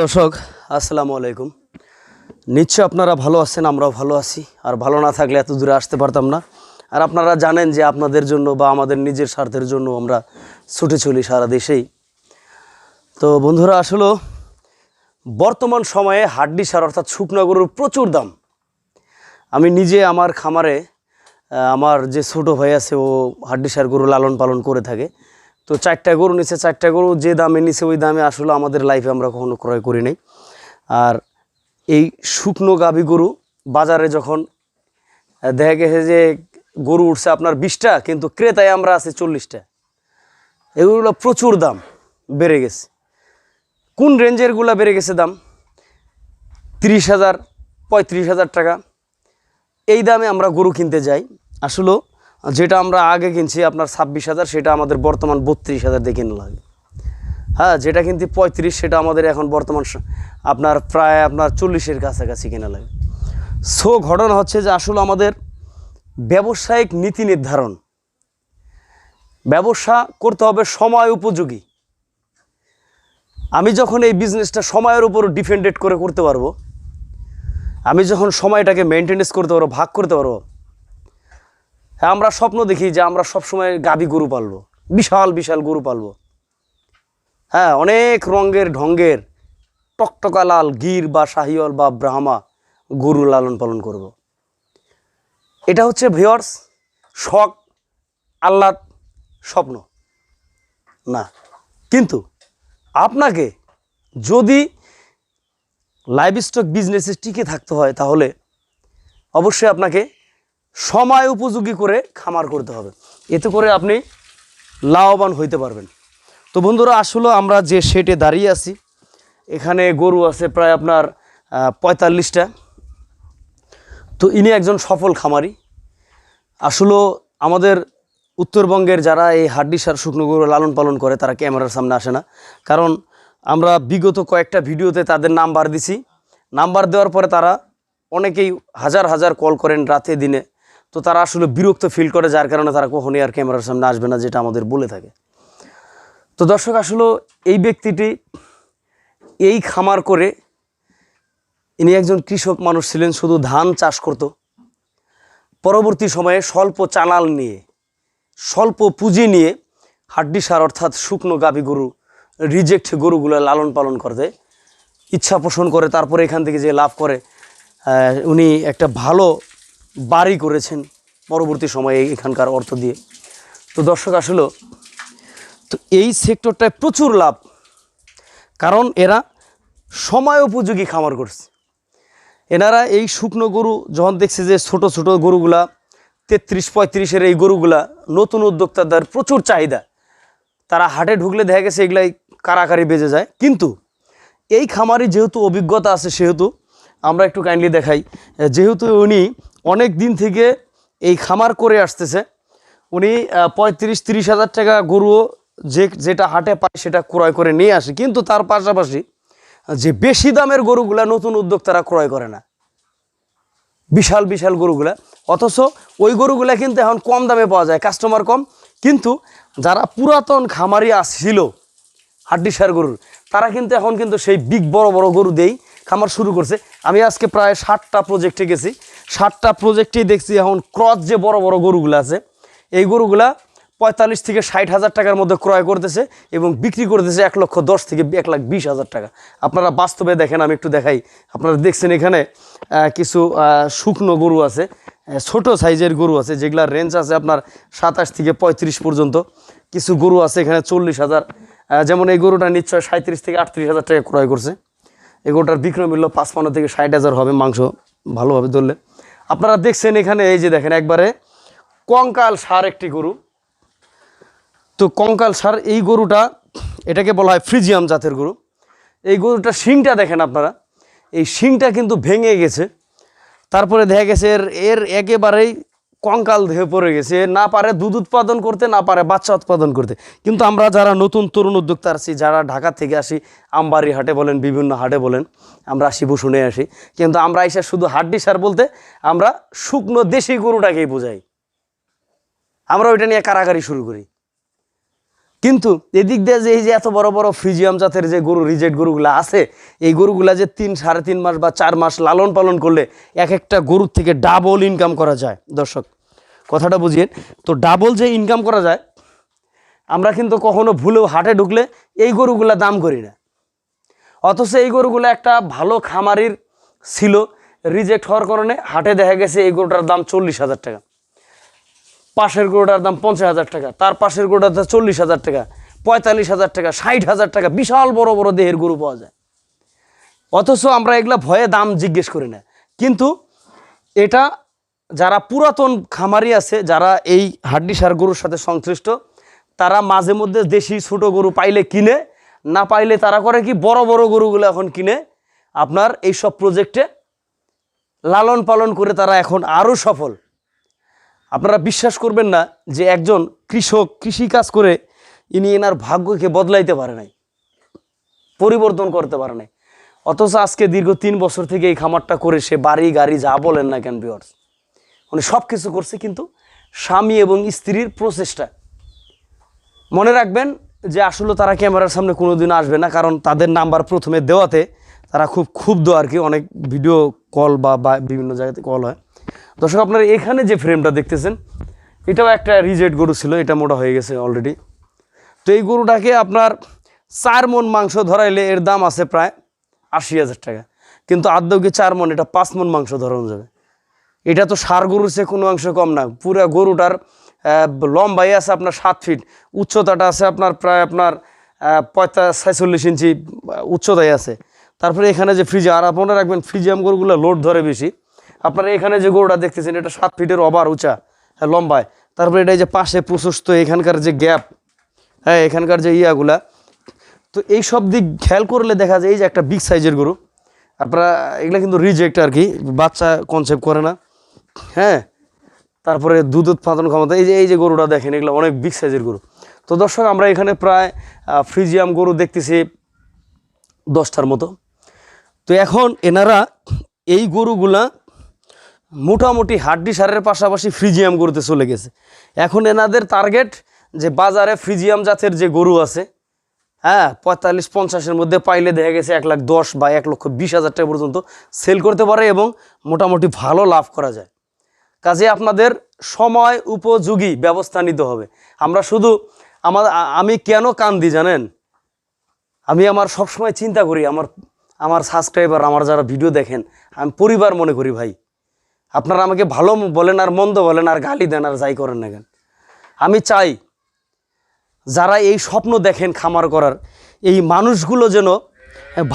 দর্শক, আসসালামু আলাইকুম। নিশ্চয় আপনারা ভালো আছেন, আমরাও ভালো আছি। আর ভালো না থাকলে এত দূরে আসতে পারতাম না। আর আপনারা জানেন যে আপনাদের জন্য বা আমাদের নিজের স্বার্থের জন্য আমরা ছুটে চলি সারা দেশেই। তো বন্ধুরা, আসলে বর্তমান সময়ে হাড্ডি সার অর্থাৎ শুকনো গরুর প্রচুর দাম। আমি নিজে আমার খামারে আমার যে ছোটো ভাই আছে, ও হাড্ডি সার গরু লালন পালন করে থাকে। তো চারটা গরু নিচে চারটা গরু যে দামে নিচে ওই দামে আসলে আমাদের লাইফে আমরা কখনো ক্রয় করি নাই। আর এই শুকনো গাভী গরু বাজারে যখন দেখা গেছে যে গরু উঠছে আপনার বিশটা, কিন্তু ক্রেতায় আমরা আছি চল্লিশটা। এগুলো প্রচুর দাম বেড়ে গেছে। কোন রেঞ্জেরগুলো বেড়ে গেছে দাম? তিরিশ হাজার, পঁয়ত্রিশ হাজার টাকা। এই দামে আমরা গরু কিনতে যাই। আসলে যেটা আমরা আগে কিনছি আপনার ছাব্বিশ হাজার, সেটা আমাদের বর্তমান বত্রিশ হাজার দিয়ে কিনে লাগে হ্যাঁ যেটা কিন্তু পঁয়ত্রিশ, সেটা আমাদের এখন বর্তমান আপনার প্রায় আপনার চল্লিশের কাছাকাছি কেনা লাগে সো, ঘটনা হচ্ছে যে আসলে আমাদের ব্যবসায়িক নীতি নির্ধারণ। ব্যবসা করতে হবে সময় উপযোগী। আমি যখন এই বিজনেসটা সময়ের উপর ডিপেন্ডেড করে করতে পারব, আমি যখন সময়টাকে মেনটেনেন্স করতে পারব, ভাগ করতে পারব হ্যাঁ আমরা স্বপ্ন দেখি যে আমরা সবসময় গাভী গরু পালবো। বিশাল বিশাল গরু পালবো। হ্যাঁ অনেক রঙের ঢঙ্গের টকটকা লাল গির বা শাহিওয়াল বা ব্রাহ্মা গরু লালন পালন করব। এটা হচ্ছে ভিওর্স শখ, আহ্লাদ, স্বপ্ন। না, কিন্তু আপনাকে যদি লাইভ স্টক বিজনেসে টিকে থাকতে হয় তাহলে অবশ্যই আপনাকে সময় উপযোগী করে খামার করতে হবে। এতে করে আপনি লাভবান হইতে পারবেন। তো বন্ধুরা, আসলে আমরা যে শেটে দাঁড়িয়ে আছি, এখানে গরু আছে প্রায় আপনার পঁয়তাল্লিশটা। তো ইনি একজন সফল খামারি। আসলে আমাদের উত্তরবঙ্গের যারা এই হাড্ডি সার শুকনো গরু লালন পালন করে, তারা ক্যামেরার সামনে আসে না। কারণ আমরা বিগত কয়েকটা ভিডিওতে তাদের নাম্বার দিছি। নাম্বার দেওয়ার পরে তারা অনেকেই হাজার হাজার কল করেন রাতে, দিনে। তো তারা আসলে বিরক্ত ফিল করে, যার কারণে তারা কখনোই আর ক্যামেরার সামনে আসবে না, যেটা আমাদের বলে থাকে। তো দর্শক, আসলে এই ব্যক্তিটি এই খামার করে ইনি একজন কৃষক মানুষ ছিলেন, শুধু ধান চাষ করত। পরবর্তী সময়ে স্বল্প চানাল নিয়ে, স্বল্প পুঁজি নিয়ে হাড্ডি সার অর্থাৎ শুকনো গাভী গরু রিজেক্ট গরুগুলো লালন পালন করতে ইচ্ছা পোষণ করে, তারপরে এখান থেকে যে লাভ করে উনি একটা ভালো বাড়ি করেছেন পরবর্তী সময়ে এখানকার অর্থ দিয়ে। তো দর্শক, আসলে তো এই সেক্টরটায় প্রচুর লাভ, কারণ এরা সময় উপযোগী খামার করছে। এনারা এই শুকনো গরু যখন দেখছে যে ছোট ছোট গরুগুলা, তেত্রিশ পঁয়ত্রিশের এই গরুগুলা নতুন উদ্যোক্তাদের প্রচুর চাহিদা, তারা হাটে ঢুকলে দেখা গেছে এগুলাই কারাকারি বেজে যায়। কিন্তু এই খামারে যেহেতু অভিজ্ঞতা আছে, সেহেতু আমরা একটু কাইন্ডলি দেখাই। যেহেতু উনি অনেক দিন থেকে এই খামার করে আসতেছে, উনি পঁয়ত্রিশ তিরিশ হাজার টাকা গরুও যে, যেটা হাটে পায় সেটা ক্রয় করে নিয়ে আসে। কিন্তু তার পাশাপাশি, যে বেশি দামের গরুগুলা নতুন উদ্যোক্তারা ক্রয় করে না। বিশাল বিশাল গরুগুলা। অথচ ওই গরুগুলা কিন্তু এখন কম দামে পাওয়া যায় কাস্টমার কম। কিন্তু যারা পুরাতন খামারি আসছিল হাড্ডি সার গরুর, তারা কিন্তু এখন কিন্তু সেই বিগ বড় বড় গরু দেই খামার শুরু করছে। আমি আজকে প্রায় ষাটটা প্রজেক্টে গেছি। ষাটটা প্রজেক্টেই দেখছি এখন ক্রস যে বড় বড় গরুগুলো আছে, এই গরুগুলা পঁয়তাল্লিশ থেকে ষাট হাজার টাকার মধ্যে ক্রয় করতেছে এবং বিক্রি করতেছে এক লক্ষ দশ থেকে এক লাখ বিশ হাজার টাকা। আপনারা বাস্তবে দেখেন, আমি একটু দেখাই। আপনারা দেখছেন এখানে কিছু শুকনো গরু আছে ছোট সাইজের গরু আছে যেগুলার রেঞ্জ আছে আপনার সাতাশ থেকে পঁয়ত্রিশ পর্যন্ত। কিছু গরু আছে এখানে চল্লিশ হাজার যেমন এই গরুটা নিশ্চয় সাঁত্রিশ থেকে আটত্রিশ হাজার টাকা ক্রয় করছে। এই গরুটার বিক্রয় মূল্য পাঁচপান্ন থেকে ষাট হাজার হবে মাংস, ভালোভাবে ধরলে। আপনারা দেখছেন এখানে, এই যে দেখেন, একবারে কঙ্কাল সার একটি গরু। তো কঙ্কাল সার, এই গরুটা, এটাকে বলা হয় ফ্রিজিয়াম জাতের গরু। এই গরুটার শিংটা দেখেন আপনারা। এই শিংটা কিন্তু ভেঙে গেছে। তারপরে দেখা গেছে এর এর একেবারেই কঙ্কাল দেহে পড়ে গেছে, না পারে দুধ উৎপাদন করতে, না পারে বাচ্চা উৎপাদন করতে। কিন্তু আমরা যারা নতুন তরুণ উদ্যোক্তা আছি যারা ঢাকা থেকে আসি, আমবাড়ি হাটে বলেন, বিভিন্ন হাটে বলেন, আমরা আসি শুনে আসি। কিন্তু আমরা এসে শুধু হাড্ডি সার বলতে, আমরা শুকনো দেশি গরুটাকেই বোঝাই। আমরা ওইটা নিয়ে কারাগারি শুরু করি। কিন্তু এদিক দিয়ে যে এই যে এত বড় বড় ফ্রিজিয়াম জাতের যে গরু, রিজেক্ট গরুগুলো আছে, এই গরুগুলা যে তিন, সাড়ে তিন মাস বা চার মাস লালন পালন করলে এক একটা গরুর থেকে ডাবল ইনকাম করা যায়। দর্শক, কথাটা বুঝিয়ে, তো ডাবল যে ইনকাম করা যায়, আমরা কিন্তু কখনো ভুলেও হাটে ঢুকলে এই গরুগুলা দাম করি না। অথচ এই গরুগুলো একটা ভালো খামারির ছিল, রিজেক্ট হওয়ার কারণে হাটে দেখা গেছে এই গরুটার দাম চল্লিশ হাজার টাকা। পাশের গরুটার দাম পঞ্চাশ হাজার টাকা, তার পাশের গরুটার দাম চল্লিশ হাজার টাকা, পঁয়তাল্লিশ হাজার টাকা, ষাট হাজার টাকা, বিশাল বড় বড় দেহের গরু পাওয়া যায়। অথচ আমরা এগুলা ভয়ে দাম জিজ্ঞেস করি না। কিন্তু এটা যারা পুরাতন খামারি আছে, যারা এই হাড্ডি সার গরুর সাথে সংশ্লিষ্ট, তারা মাঝে মধ্যে দেশি ছোট গরু পাইলে কিনে, না পাইলে তারা করে কি বড় বড় গরুগুলো এখন কিনে। আপনার এই সব প্রজেক্টে লালন পালন করে তারা এখন আরও সফল। আপনারা বিশ্বাস করবেন না যে একজন কৃষক কৃষি কাজ করে ইনি এনার ভাগ্যকে বদলাইতে পারে নাই, পরিবর্তন করতে পারে নাই। অথচ আজকে দীর্ঘ তিন বছর থেকে এই খামারটা করে সে বাড়ি গাড়ি যা বলেন না কেন বিয়ার্স উনি সব কিছু করছে কিন্তু স্বামী এবং স্ত্রীর প্রচেষ্টা। মনে রাখবেন যে আসলে তারা ক্যামেরার সামনে কোনো দিন আসবে না, কারণ তাদের নাম্বার প্রথমে দেওয়াতে তারা খুব ক্ষুব্ধ আর কি, অনেক ভিডিও কল বা বিভিন্ন জায়গাতে কল হয়। দর্শক, আপনারা এখানে যে ফ্রেমটা দেখতেছেন, এটাও একটা রিজেক্ট গরু ছিল, এটা মোটা হয়ে গেছে অলরেডি তো এই গরুটাকে আপনার চার মন মাংস ধরাইলে এর দাম আছে প্রায় আশি হাজার টাকা। কিন্তু আদৌকে চার মন, এটা পাঁচ মন মাংস ধরানো যাবে। এটা তো সার গরুর চেয়ে কোনো অংশ কম না। পুরো গরুটার লম্বাই আছে আপনার সাত ফিট উচ্চতাটা আছে আপনার প্রায় আপনার পঁয়তা ছেচল্লিশ ইঞ্চি, উচ্চতায় আছে। তারপরে এখানে যে ফ্রিজে আর আপনারা রাখবেন ফ্রিজিয়াম গরুগুলো লোড ধরে বেশি। আপনারা এখানে যে গরুটা দেখতেছেন, এটা সাত ফিটের ওভার উঁচা হ্যাঁ লম্বায়। তারপরে এটা যে পাশে প্রশস্ত এখানকার যে গ্যাপ হ্যাঁ এখানকার যে ইয়াগুলা। তো এই সব দিক খেয়াল করলে দেখা যায় এই যে একটা বিগ সাইজের গরু। আপনারা এগুলা কিন্তু রিজেক্ট আর কি, বাচ্চা কনসেপ্ট করে না। হ্যাঁ তারপরে দুধ উৎপাদন ক্ষমতা, এই যে এই যে গরুটা দেখেন, এগুলো অনেক বিগ সাইজের গরু। তো দর্শক, আমরা এখানে প্রায় ফ্রিজিয়াম গরু দেখতেছি দশটার মতো। তো এখন এনারা এই গরুগুলা মোটামুটি হাড্ডি সারের পাশাপাশি ফ্রিজিয়াম গরুতে চলে গেছে। এখন এনাদের টার্গেট যে বাজারে ফ্রিজিয়াম জাতের যে গরু আছে হ্যাঁ পঁয়তাল্লিশ, পঞ্চাশের মধ্যে পাইলে দেখা গেছে এক লাখ দশ বা এক লক্ষ বিশ হাজার টাকা পর্যন্ত সেল করতে পারে এবং মোটামুটি ভালো লাভ করা যায়। কাজে আপনাদের সময় উপযোগী ব্যবস্থা নিতে হবে। আমরা শুধু আমার আমি কেন কান্দি জানেন? আমি আমার সবসময় চিন্তা করি, আমার আমার সাবস্ক্রাইবার আমার যারা ভিডিও দেখেন, আমি পরিবার মনে করি ভাই। আপনারা আমাকে ভালো বলেন আর মন্দ বলেন আর গালি দেন আর যাই করেন না কেন। আমি চাই যারা এই স্বপ্ন দেখেন খামার করার, এই মানুষগুলো যেন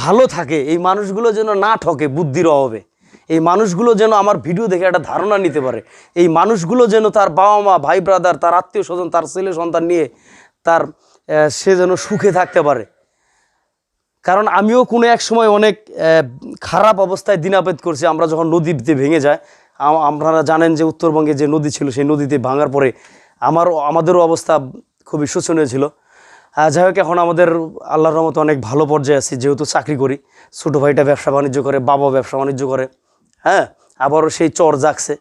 ভালো থাকে, এই মানুষগুলো যেন না ঠকে বুদ্ধির অভাবে, এই মানুষগুলো যেন আমার ভিডিও দেখে একটা ধারণা নিতে পারে, এই মানুষগুলো যেন তার বাবা মা, ভাই ব্রাদার তার আত্মীয় স্বজন, তার ছেলে সন্তান নিয়ে তার সে যেন সুখে থাকতে পারে। কারণ আমিও কোনো এক সময় অনেক খারাপ অবস্থায় দিনাপেদ করছি, আমরা যখন নদীতে ভেঙে যায় আপনারা জানেন যে উত্তরবঙ্গে যে নদী ছিল, সেই নদীতে ভাঙার পরে আমারও আমাদেরও অবস্থা খুবই শোচনীয় ছিল। যাই হোক, এখন আমাদের আল্লাহর রহমতে অনেক ভালো পর্যায়ে আছি, যেহেতু চাকরি করি। ছোটো ভাইটা ব্যবসা বাণিজ্য করে বাবা ব্যবসা বাণিজ্য করে হ্যাঁ? আবারও সেই চর জাগছে।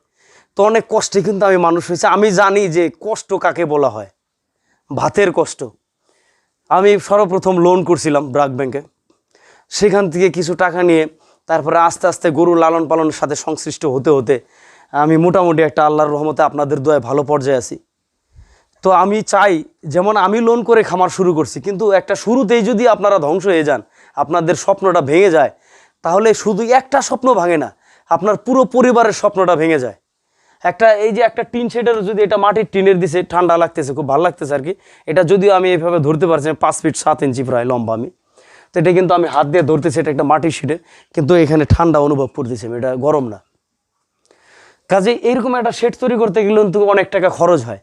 তো অনেক কষ্টে কিন্তু আমি মানুষ হয়েছে। আমি জানি যে কষ্ট কাকে বলা হয়? ভাতের কষ্ট। আমি সর্বপ্রথম লোন করছিলাম ব্রাক ব্যাংকে। সেখান থেকে কিছু টাকা নিয়ে তারপরে আস্তে আস্তে গরু লালন পালনের সাথে সংশ্লিষ্ট হতে হতে আমি মোটামুটি একটা আল্লাহর রহমতে আপনাদের দোয়ায় ভালো পর্যায়ে আছি। তো আমি চাই, যেমন আমি লোন করে খামার শুরু করছি, কিন্তু একটা শুরুতেই যদি আপনারা ধ্বংস হয়ে যান, আপনাদের স্বপ্নটা ভেঙে যায়, তাহলে শুধু একটা স্বপ্ন ভাঙে না, আপনার পুরো পরিবারের স্বপ্নটা ভেঙে যায়। একটা, এই যে একটা টিন শেডের যদি এটা মাটির টিনের দিছে, ঠান্ডা লাগতেছে, খুব ভালো লাগতেছে আর কি এটা যদিও আমি এইভাবে ধরতে পারছি পাঁচ ফিট সাত ইঞ্চি প্রায় লম্বা আমি। তো এটা কিন্তু আমি হাত দিয়ে ধরতেছি, এটা একটা মাটির শিটে কিন্তু এখানে ঠান্ডা অনুভব করতেছি এটা গরম না। কাজে এরকম একটা শেড তৈরি করতে গেলে কিন্তু অনেক টাকা খরচ হয়।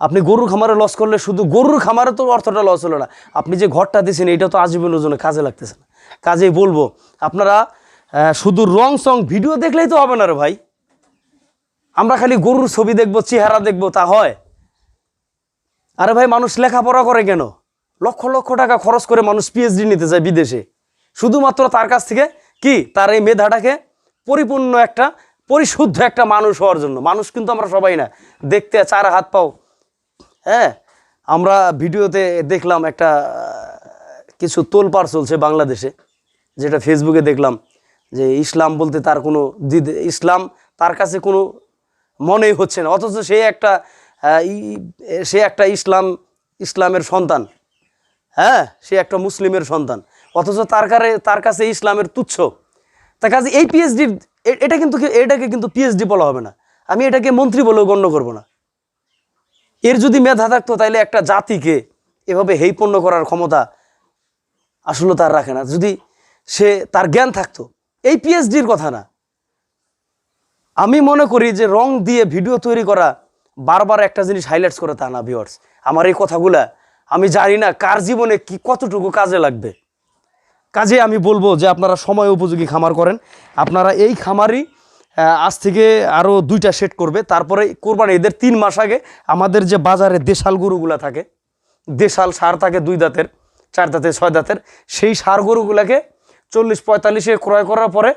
আপনি গরুর খামারে লস করলে শুধু গরুর খামারে তো অর্থটা লস হলো না, আপনি যে ঘরটা দিয়েছেন এটা তো আজীবনের জন্য কাজে লাগতেছে না। কাজেই বলব, আপনারা শুধু রং সং ভিডিও দেখলেই তো হবে না রে ভাই। আমরা খালি গরুর ছবি দেখব, চেহারা দেখব, তা হয়? আরে ভাই, মানুষ লেখাপড়া করে কেন? লক্ষ লক্ষ টাকা খরচ করে মানুষ পিএইচডি নিতে যায় বিদেশে। শুধুমাত্র তার কাছ থেকে কি? তার এই মেধাটাকে পরিপূর্ণ একটা, পরিশুদ্ধ একটা মানুষ হওয়ার জন্য। মানুষ কিন্তু আমরা সবাই না। দেখতে চার হাত পাও। হ্যাঁ? আমরা ভিডিওতে দেখলাম একটা কিছু তোলপাড় চলছে বাংলাদেশে, যেটা ফেসবুকে দেখলাম, যে ইসলাম বলতে তার কোনো ইসলাম তার কাছে কোনো মনেই হচ্ছে না। অথচ সে একটা সে একটা ইসলাম, ইসলামের সন্তান। হ্যাঁ সে একটা মুসলিমের সন্তান। অথচ তার কারে, তার কাছে ইসলামের তুচ্ছ। তার কাছে এই পিএইচডি এটা কিন্তু এটাকে কিন্তু পিএইচডি বলা হবে না। আমি এটাকে মন্ত্রী বলেও গণ্য করব না। এর যদি মেধা থাকতো তাহলে একটা জাতিকে এভাবে হেইপণ্য করার ক্ষমতা আসলে তার রাখে না। যদি সে, তার জ্ঞান থাকতো, এই পিএইচডির কথা না। আমি মনে করি যে রং দিয়ে ভিডিও তৈরি করা বারবার একটা জিনিস হাইলাইটস করে তা না ভিওয়ার্স আমার এই কথাগুলা আমি জানি না কার জীবনে কি কতটুকু কাজে লাগবে। কাজে আমি বলব যে আপনারা সময় উপযোগী খামার করেন। আপনারা এই খামারই আজ থেকে আরও দুইটা সেট করবে। তারপরে কোরবানি, এদের তিন মাস আগে আমাদের যে বাজারে দেশাল গরুগুলা থাকে, দেশাল সার থাকে দুই দাঁতের, চার দাঁতের ছয় দাঁতের, সেই সার গরুগুলাকে চল্লিশ পঁয়তাল্লিশে ক্রয় করার পরে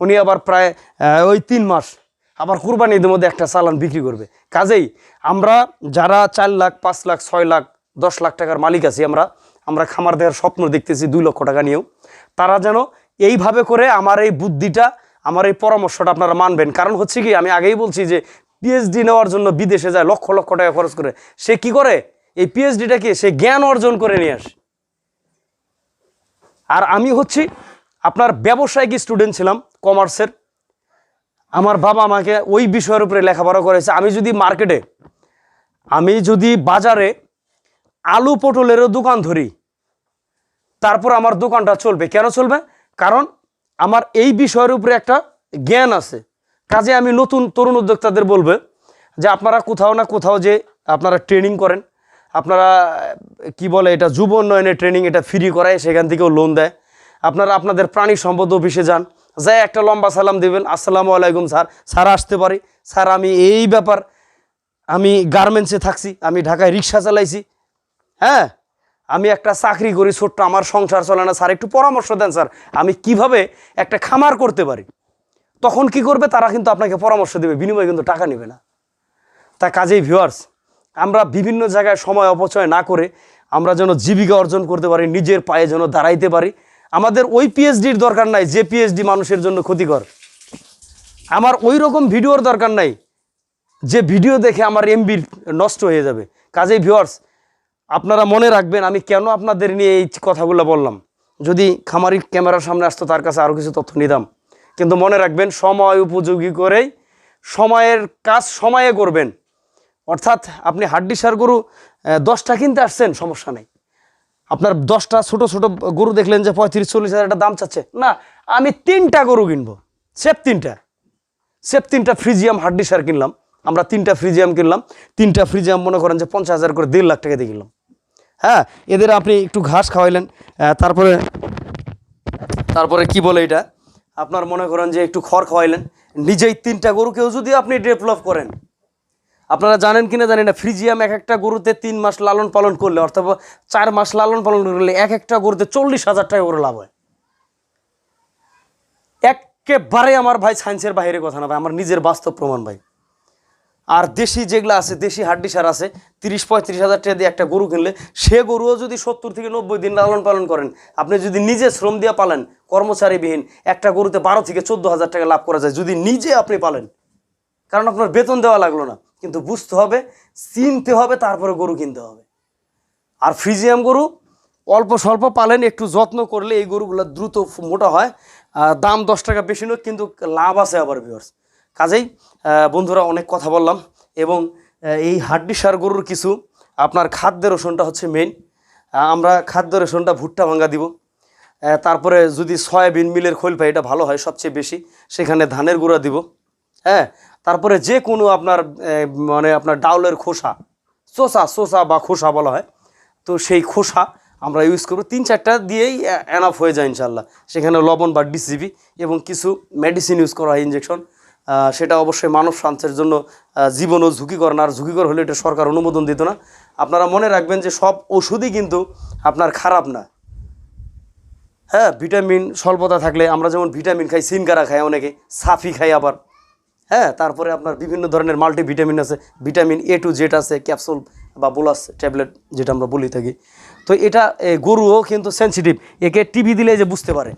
উনি আবার প্রায় ওই তিন মাস আবার কুরবানি ঈদের মধ্যে একটা চালান বিক্রি করবে। কাজেই আমরা যারা চার লাখ, পাঁচ লাখ, ছয় লাখ, দশ লাখ টাকার মালিক আছি আমরা আমরা খামার দেওয়ার স্বপ্ন দেখতেছি দুই লক্ষ টাকা নিয়েও, তারা যেন এইভাবে করে আমার এই বুদ্ধিটা, আমার এই পরামর্শটা আপনারা মানবেন। কারণ হচ্ছে কি, আমি আগেই বলছি যে পিএইচডি নেওয়ার জন্য বিদেশে যায় লক্ষ লক্ষ টাকা খরচ করে। সে কি করে? এই পিএইচডিটাকে সে জ্ঞান অর্জন করে নিয়ে আসে। আর আমি হচ্ছি আপনার ব্যবসায়িক স্টুডেন্ট ছিলাম কমার্সের আমার বাবা আমাকে ওই বিষয়ের উপরে লেখাপড়া করেছে। আমি যদি মার্কেটে, আমি যদি বাজারে আলু পটলেরও দোকান ধরি, তারপর আমার দোকানটা চলবে। কেন চলবে? কারণ আমার এই বিষয়ের উপরে একটা জ্ঞান আছে। কাজে আমি নতুন তরুণ উদ্যোক্তাদের বলবে যে আপনারা কোথাও না কোথাও যে আপনারা ট্রেনিং করেন, আপনারা, কি বলে এটা, যুব উন্নয়নের ট্রেনিং এটা ফ্রি করায়, সেখান থেকেও লোন দেয়। আপনারা আপনাদের প্রাণী সম্পদ অফিসে যান যাই একটা লম্বা সালাম দেবেন, আসসালামু আলাইকুম স্যার। স্যার, আসতে পারি। স্যার, আমি এই ব্যাপার, আমি গার্মেন্টসে থাকছি, আমি ঢাকায় রিক্সা চালাইছি হ্যাঁ? আমি একটা চাকরি করি, ছোট্ট, আমার সংসার চলে না। স্যার, একটু পরামর্শ দেন, স্যার, আমি কীভাবে একটা খামার করতে পারি? তখন কি করবে? তারা কিন্তু আপনাকে পরামর্শ দেবে, বিনিময়ে কিন্তু টাকা নেবে না। তা কাজেই ভিউয়ার্স আমরা বিভিন্ন জায়গায় সময় অপচয় না করে আমরা যেন জীবিকা অর্জন করতে পারি, নিজের পায়ে যেন দাঁড়াইতে পারি। আমাদের ওই পিএইচডির দরকার নাই, যে পিএইচডি মানুষের জন্য ক্ষতিকর। আমার ওই রকম ভিডিওর দরকার নাই, যে ভিডিও দেখে আমার এমবি নষ্ট হয়ে যাবে। কাজেই ভিওয়ার্স আপনারা মনে রাখবেন, আমি কেন আপনাদের নিয়ে এই কথাগুলো বললাম। যদি খামারি ক্যামেরার সামনে আসতো, তার কাছে আরও কিছু তথ্য নিতাম। কিন্তু মনে রাখবেন, সময় উপযোগী করেই সময়ের কাজ সময়ে করবেন। অর্থাৎ আপনি হাড্ডি সার গরু দশটা কিনতে আসছেন, সমস্যা নেই। আপনার দশটা ছোট ছোট গরু দেখলেন যে পঁয়ত্রিশ, চল্লিশ হাজার টাকা দাম চাচ্ছে। না, আমি তিনটা গরু কিনবো। সেফ তিনটা। সেফ তিনটা ফ্রিজিয়াম হাড্ডি সার কিনলাম। আমরা তিনটা ফ্রিজিয়াম কিনলাম। তিনটা ফ্রিজিয়াম মনে করেন যে পঞ্চাশ হাজার করে দেড় লাখ টাকা দিয়ে কিনলাম। হ্যাঁ এদের আপনি একটু ঘাস খাওয়াইলেন। তারপরে তারপরে কি বলে এটা? আপনার মনে করেন যে একটু খড় খাওয়াইলেন। নিজেই তিনটা গরুকেও যদি আপনি ডেভেলপ করেন। আপনারা জানেন কিনা জানি না, ফ্রিজিয়াম এক একটা গরুতে তিন মাস লালন পালন করলে, অর্থাৎ চার মাস লালন পালন করলে এক একটা গরুতে চল্লিশ হাজার টাকা করে লাভ হয়। একেবারে আমার ভাই সায়েন্সের বাইরে কথা না ভাই, আমার নিজের বাস্তব প্রমাণ ভাই। আর দেশি যেগুলো আছে, দেশি হাড্ডি সার আছে, তিরিশ পঁয়ত্রিশ হাজার টাকা দিয়ে একটা গরু কিনলে, সে গরুও যদি সত্তর থেকে নব্বই দিন লালন পালন করেন, আপনি যদি নিজে শ্রম দিয়ে পালেন, কর্মচারীবিহীন, একটা গরুতে বারো থেকে চোদ্দ হাজার টাকা লাভ করা যায়, যদি নিজে আপনি পালেন কারণ আপনার বেতন দেওয়া লাগল না। কিন্তু বুঝতে হবে, চিনতে হবে, তারপরে গরু কিনতে হবে। আর ফ্রিজিয়াম গরু অল্প স্বল্প পালেন, একটু যত্ন করলে এই গরুগুলো দ্রুত মোটা হয়। দাম দশ টাকা বেশি নয় কিন্তু লাভ আছে আবার ভিউয়ার্স কাজেই বন্ধুরা, অনেক কথা বললাম। এবং এই হাড্ডি সার গরুর কিছু আপনার খাদ্য রসুনটা হচ্ছে মেইন আমরা খাদ্য রসুনটা ভুট্টা ভাঙ্গা দিব। তারপরে যদি সয়াবিন, মিলের খোল পাই, এটা ভালো হয় সবচেয়ে বেশি। সেখানে ধানের গুঁড়া দিব। হ্যাঁ তারপরে যে কোনো আপনার মানে আপনার ডাউলের খোসা চোষা চোষা বা খোসা বলা হয়, তো সেই খোসা আমরা ইউজ করব। তিন চারটা দিয়েই এনাফ হয়ে যায় ইনশাল্লাহ সেখানে লবণ বা ডিসিবি এবং কিছু মেডিসিন ইউজ করা হয় ইঞ্জেকশন সেটা অবশ্যই মানব স্বাস্থ্যের জন্য জীবনও ঝুঁকিকর না। আর ঝুঁকিকর হলে এটা সরকার অনুমোদন দিত না। আপনারা মনে রাখবেন যে সব ওষুধই কিন্তু আপনার খারাপ না। হ্যাঁ ভিটামিন স্বল্পতা থাকলে আমরা যেমন ভিটামিন খাই সিনকারা খাই অনেকে, সাফি খাই আবার। হ্যাঁ তারপরে আপনার বিভিন্ন ধরনের মাল্টি ভিটামিন আছে ভিটামিন এ টু জেড আছে ক্যাপসুল বা বোলাস ট্যাবলেট যেটা আমরা বলি থাকি। তো এটা গরুও কিন্তু সেন্সিটিভ একে টিভি দিলে যে বুঝতে পারে।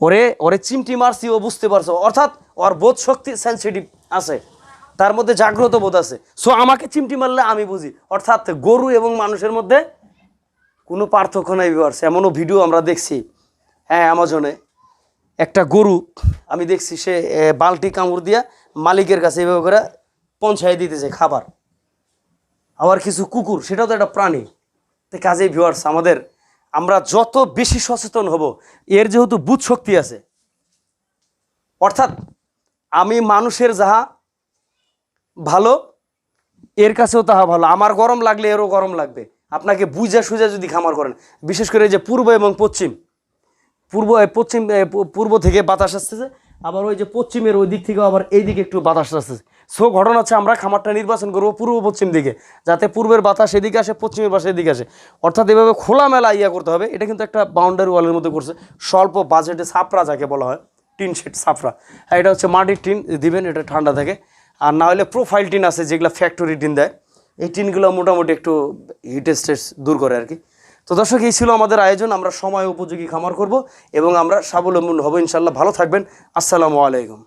ওরে ওরে চিমটি মারছি ও বুঝতে পারছ। অর্থাৎ ওর বোধ শক্তি সেন্সিটিভ আছে, তার মধ্যে জাগ্রত বোধ আছে। সো আমাকে চিমটি মারলে আমি বুঝি। অর্থাৎ গরু এবং মানুষের মধ্যে কোনো পার্থক্য নাই ভিউয়ার্স এমনও ভিডিও আমরা দেখছি হ্যাঁ অ্যামাজনে একটা গরু আমি দেখছি সে এ, বালতি কামড় দিয়া মালিকের কাছে এভাবে করে পৌঁছায় দিতেছে খাবার। আবার কিছু কুকুর সেটাও তো একটা প্রাণী। তো কাজেই ভিউয়ার্স আমাদের আমরা যত বেশি সচেতন হব এর যেহেতু বুধ শক্তি আছে। অর্থাৎ আমি মানুষের যাহা ভালো এর কাছেও তাহা ভালো। আমার গরম লাগলে এরও গরম লাগবে। আপনাকে বুঝা সুজা যদি খামার করেন বিশেষ করে যে পূর্ব এবং পশ্চিম। পূর্ব পশ্চিম পূর্ব থেকে বাতাস আসতেছে। আবার ওই যে পশ্চিমের ওই দিক থেকে আবার এই দিকে একটু বাতাস আসতেছে। সো ঘটনা হচ্ছে আমরা খামারটা নির্বাচন করব পূর্ব পশ্চিম দিকে, যাতে পূর্বের বাতাস এদিকে আসে, পশ্চিমের বাতাস এদিকে আসে। অর্থাৎ এভাবে খোলামেলা ইয়া করতে হবে। এটা কিন্তু একটা বাউন্ডারি ওয়ালের মধ্যে করছে। স্বল্প বাজেটে সাপড়া যাকে বলা হয়, টিন শেড সাফরা হ্যাঁ এটা হচ্ছে মাটির টিন, দিবেন, এটা ঠান্ডা থাকে। আর না হলে প্রোফাইল টিন আছে যেগুলো ফ্যাক্টরি টিন দেয়। এই টিনগুলো মোটামুটি একটু হিট স্টেস দূর করে আর কি। তো দর্শক, এই ছিল আমাদের আয়োজন। আমরা সময় উপযোগী খামার করব এবং আমরা স্বাবলম্বন হব ইনশাল্লাহ ভালো থাকবেন। আসসালামু আলাইকুম।